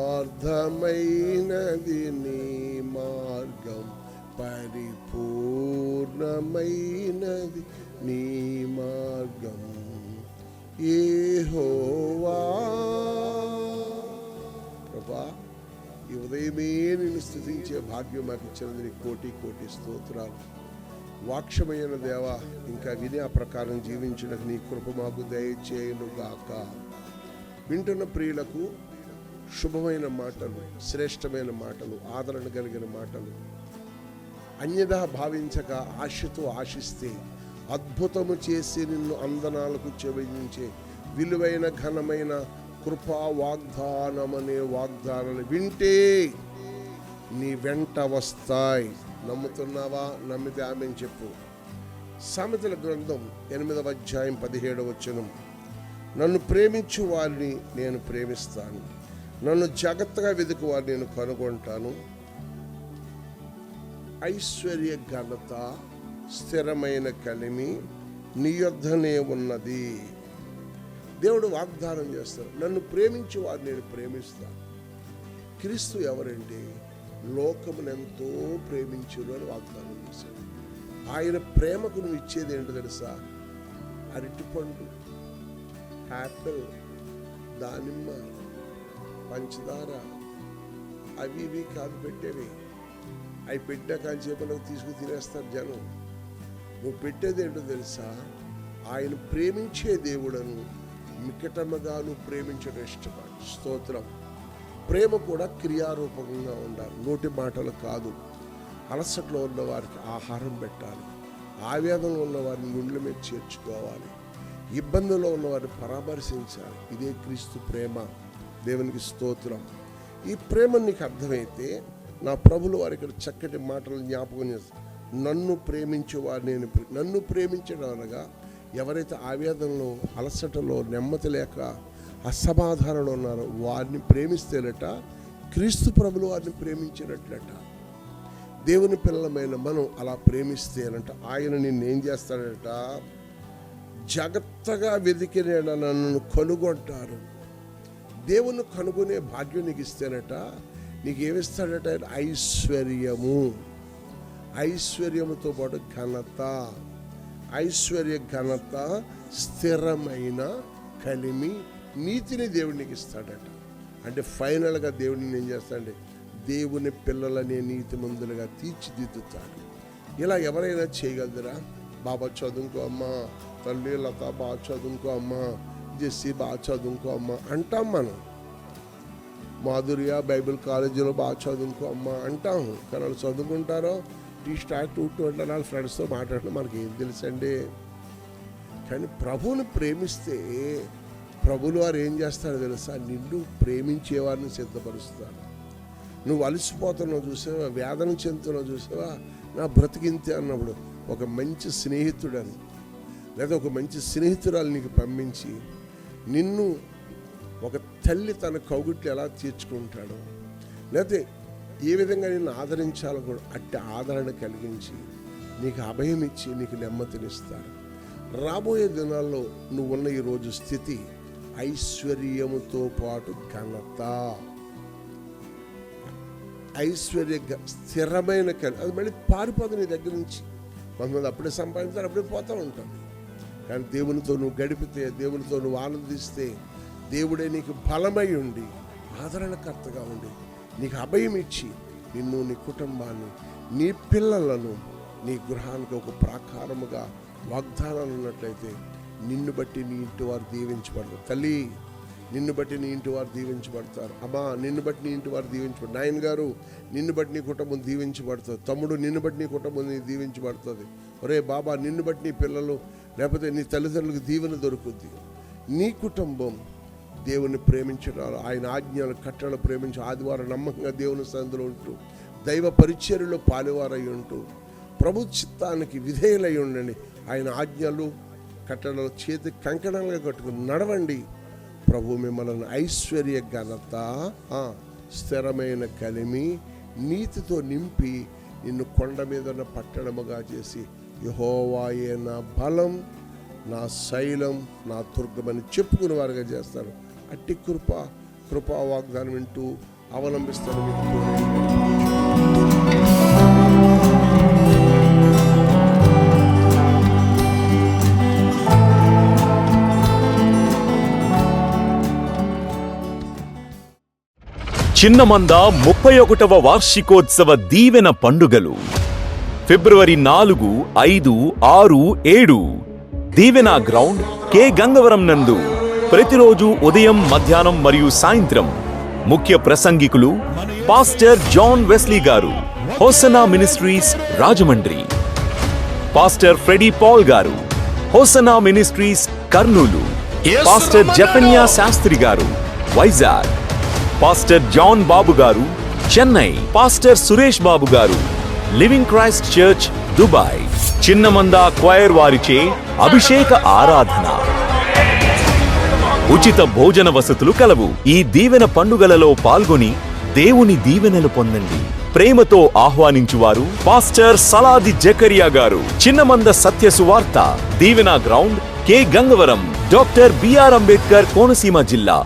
యథార్థమైనది నీ మార్గం పరిపూర్ణమైనది నీ మార్గం. ఏ ప్రభా ఈ ఉదయమే నేను స్థుతించే భాగ్యం మాకు నీ కోటి కోటి స్తోత్రాలు. వాక్షమైన దేవ ఇంకా విని ఆ ప్రకారం జీవించిన నీ కృప మాకు దయచేయనుగాక. వింటున్న ప్రియులకు శుభమైన మాటలు శ్రేష్టమైన మాటలు ఆదరణ కలిగిన మాటలు. అన్యదా భావించక ఆశతో ఆశిస్తే అద్భుతము చేసి నిన్ను అందనాలకు చెవించే విలువైన ఘనమైన కృపా వాగ్దానమనే వాగ్దానాలు వింటే నీ వెంట వస్తాయి. నమ్ముతున్నావా? నమ్మితే ఆమె చెప్పు. సామెతల గ్రంథం ఎనిమిదవ అధ్యాయం పదిహేడవ వచనం. నన్ను ప్రేమించు వారిని నేను ప్రేమిస్తాను. నన్ను జాగ్రత్తగా వెతుకువారు నేను కనుగొంటాను. ఐశ్వర్య ఘనత స్థిరమైన కలిమి నీ యొద్ధనే ఉన్నది. దేవుడు వాగ్దానం చేస్తాడు నన్ను ప్రేమించి వారు నేను ప్రేమిస్తాను. క్రీస్తు ఎవరంటే లోకమునెంతో ప్రేమించును అని వాగ్దానం చేశాడు. ఆయన ప్రేమకు నువ్వు ఇచ్చేది ఏంటో తెలుసా? అరటిపండు యాపిల్ దానిమ్మ పంచదార అవి ఇవి కాదు పెట్టేవి. అవి పెట్టా కాసేపలకు తీసుకు తినేస్తారు జనం. నువ్వు పెట్టేది ఏంటో తెలుసా? ఆయన ప్రేమించే దేవుడను మికటమగాను ప్రేమించడం ఇష్టపడు. స్తోత్రం. ప్రేమ కూడా క్రియారూపకంగా ఉండాలి. నోటి మాటలు కాదు. అలసట్లో ఉన్న వారికి ఆహారం పెట్టాలి. ఆవేదనలో ఉన్న వారిని గుండెల మీద చేర్చుకోవాలి. ఇబ్బందుల్లో ఉన్న వారిని పరామర్శించాలి. ఇదే క్రీస్తు ప్రేమ. దేవునికి స్తోత్రం. ఈ ప్రేమ నీకు అర్థమైతే నా ప్రభులు వారి ఇక్కడ చక్కటి మాటలు జ్ఞాపకం చేస్తారు నన్ను ప్రేమించేవారు నేను నన్ను ప్రేమించడం అనగా ఎవరైతే ఆవేదనలో అలసటలో నెమ్మది లేక అసమాధానంలో ఉన్నారో వారిని ప్రేమిస్తేనట క్రీస్తు ప్రభులు వారిని ప్రేమించినట్లట. దేవుని పిల్లలమైన మనం అలా ప్రేమిస్తేనంట ఆయన నిన్నేం చేస్తాడట? జాగ్రత్తగా వెతికిన నన్ను కనుగొంటారు. దేవుణ్ణి కనుగొనే భాగ్యం నీకు ఇస్తేనట నీకు ఏమిస్తాడట ఐశ్వర్యము. ఐశ్వర్యముతో పాటు ఘనత. ఐశ్వర్య ఘనత స్థిరమైన కలిమి నీతిని దేవునికి ఇస్తాడట అంటే ఫైనల్గా దేవుడిని ఏం చేస్తాడంటే దేవుని పిల్లలనే నీతి మందులుగా తీర్చిదిద్దుతాడు. ఇలా ఎవరైనా చేయగలదురా బాబా చదువుకో అమ్మా. తల్లి లత బాగా చదువుకో అమ్మా. చేసి బాగా చదువుకో అమ్మా అంటాం మనం. మాధుర్య బైబిల్ కాలేజీలో బాగా చదువుకో అమ్మా అంటాం. కానీ వాళ్ళు చదువుకుంటారో టీ స్టార్ట్ టూ టూ అంటే వాళ్ళ ఫ్రెండ్స్తో మాట్లాడడం మనకి ఏం తెలుసండి? కానీ ప్రభువుని ప్రేమిస్తే ప్రభులు వారు ఏం చేస్తారో తెలుసా? నిన్ను ప్రేమించేవారిని సిద్ధపరుస్తారు. నువ్వు అలసిపోతున్నావు చూసావా? వేదన చెందుతున్నావు చూసావా? నా బ్రతికింతే అన్నప్పుడు ఒక మంచి స్నేహితుడని లేదా ఒక మంచి స్నేహితురాలు నీకు పంపించి నిన్ను ఒక తల్లి తన కౌగుట్లు ఎలా తీర్చుకుంటాడో లేకపోతే ఏ విధంగా నిన్ను ఆదరించాలో కూడా అట్టి ఆదరణ కలిగించి నీకు అభయం ఇచ్చి నీకు నెమ్మదినిస్తారు. రాబోయే దినాల్లో నువ్వున్న ఉన్న ఈరోజు స్థితి ఐశ్వర్యముతో పాటు ఘనత. ఐశ్వర్య స్థిరమైన కలి అది మళ్ళీ పారిపోదు నీ దగ్గర నుంచి. కొంతమంది అప్పుడే సంపాదించారు అప్పుడే పోతూ ఉంటారు. కానీ దేవునితో నువ్వు గడిపితే దేవునితో నువ్వు ఆనందిస్తే దేవుడే నీకు బలమై ఉండి ఆదరణకర్తగా ఉండి నీకు అభయం ఇచ్చి నిన్ను నీ కుటుంబాన్ని నీ పిల్లలను నీ గృహానికి ఒక ప్రాకారముగా వాగ్దానాలు ఉన్నట్లయితే నిన్ను బట్టి నీ ఇంటి వారు దీవించబడతారు. తల్లి నిన్ను బట్టి నీ ఇంటి వారు దీవించబడతారు. అమ్మా నిన్ను బట్టి నీ ఇంటి వారు దీవించబడు నాయన గారు నిన్ను బట్టి నీ కుటుంబం దీవించబడుతుంది. తమ్ముడు నిన్ను బట్టి నీ కుటుంబం దీవించబడుతుంది. ఒరే బాబా నిన్ను బట్టి నీ పిల్లలు లేకపోతే నీ తల్లిదండ్రులకు దీవెన దొరుకుద్ది. నీ కుటుంబం దేవుని ప్రేమించడం ఆయన ఆజ్ఞలు కట్టలు ప్రేమించి ఆదివారం నమ్మకంగా దేవుని సందులో ఉంటూ దైవ పరిచర్యలో పాలువారై ఉంటూ ప్రభు చిత్తానికి విధేయులై ఉండండి. ఆయన ఆజ్ఞలు కట్టడలు చేతి కంకణాలుగా కట్టుకుని నడవండి. ప్రభు మిమ్మల్ని ఐశ్వర్య ఘనత ఆ, స్థిరమైన కలిమి నీతితో నింపి నిన్ను కొండ మీద ఉన్న పట్టణముగా చేసి యహోవాయే నా బలం నా శైలం నా దుర్గమని చెప్పుకునే వారుగా చేస్తాడు. అట్టి కృప కృపా వాగ్దానం వింటూ అవలంబిస్తాను చిన్నమంద ముప్పై ఒకటవ వార్షికోత్సవ దీవెన పండుగలు. ఫిబ్రవరి నాలుగు ఐదు ఆరు ఏడు. దీవెన గ్రౌండ్ కె. గంగవరం నందు. ప్రతిరోజు ఉదయం మధ్యాహ్నం మరియు సాయంత్రం. ముఖ్య ప్రసంగికులు pastor John Wesley garu Hosanna ministries Rajahmundry. Pastor Freddy Paul garu Hosanna ministries Kurnool. Pastor Japanya Shastri garu Vizag. Pastor John బాబు గారు Chennai. Pastor Suresh Babu garu living Christ church Dubai Chinnamanda choir వారిచే అభిషేక ఆరాధన. ఉచిత భోజన వసతులు కలవు. ఈ దీవెన పండుగలలో పాల్గొని దేవుని దీవెనలు పొందండి. ప్రేమతో ఆహ్వానించువారు పాస్టర్ సలాది జకరియా గారు. చిన్నమంద సత్య సువార్త దీవెన ground K Gangavaram doctor B R Ambedkar Konaseema జిల్లా.